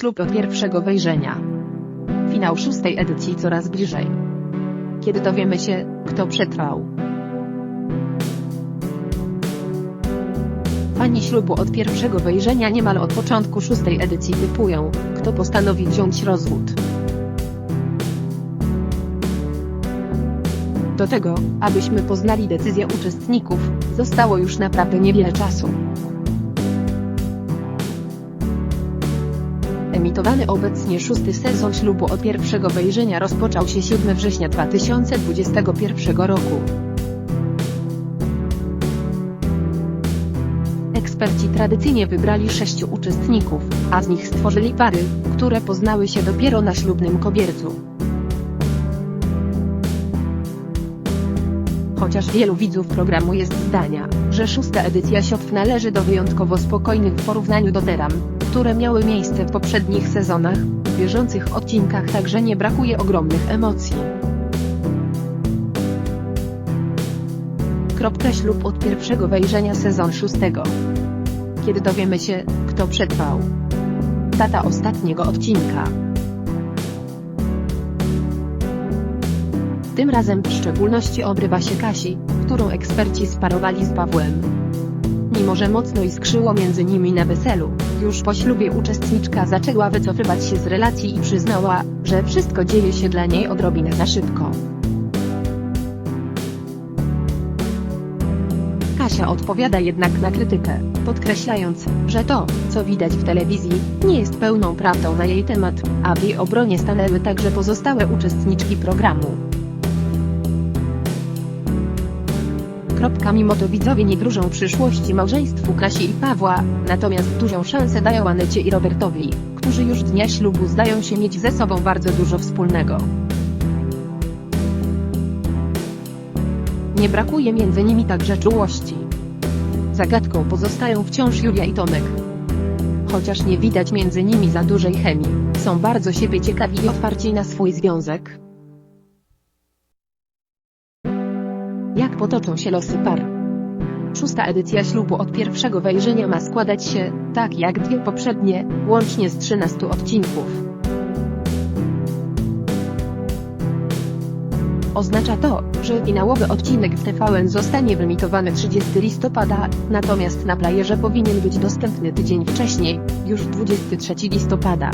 Ślub od pierwszego wejrzenia. Finał szóstej edycji coraz bliżej. Kiedy dowiemy się, kto przetrwał. Fani ślubu od pierwszego wejrzenia niemal od początku szóstej edycji typują, kto postanowi wziąć rozwód. Do tego, abyśmy poznali decyzję uczestników, zostało już naprawdę niewiele czasu. Emitowany obecnie szósty sezon ślubu od pierwszego wejrzenia rozpoczął się 7 września 2021 roku. Eksperci tradycyjnie wybrali sześciu uczestników, a z nich stworzyli pary, które poznały się dopiero na ślubnym kobiercu. Chociaż wielu widzów programu jest zdania, że szósta edycja SIOTW należy do wyjątkowo spokojnych w porównaniu do teram, które miały miejsce w poprzednich sezonach, w bieżących odcinkach także nie brakuje ogromnych emocji. Kropka ślub od pierwszego wejrzenia sezon szóstego. Kiedy dowiemy się, kto przetrwał. Data ostatniego odcinka. Tym razem w szczególności obrywa się Kasi, którą eksperci sparowali z Pawłem. Mimo że mocno iskrzyło między nimi na weselu, już po ślubie uczestniczka zaczęła wycofywać się z relacji i przyznała, że wszystko dzieje się dla niej odrobinę za szybko. Kasia odpowiada jednak na krytykę, podkreślając, że to, co widać w telewizji, nie jest pełną prawdą na jej temat, a w jej obronie stanęły także pozostałe uczestniczki programu. Mimo to widzowie nie wróżą przyszłości małżeństwu Kasi i Pawła, natomiast dużą szansę dają Anecie i Robertowi, którzy już dnia ślubu zdają się mieć ze sobą bardzo dużo wspólnego. Nie brakuje między nimi także czułości. Zagadką pozostają wciąż Julia i Tomek. Chociaż nie widać między nimi za dużej chemii, są bardzo siebie ciekawi i otwarci na swój związek. Jak potoczą się losy par? Szósta edycja ślubu od pierwszego wejrzenia ma składać się, tak jak dwie poprzednie, łącznie z 13 odcinków. Oznacza to, że finałowy odcinek w TVN zostanie wyemitowany 30 listopada, natomiast na playerze powinien być dostępny tydzień wcześniej, już 23 listopada.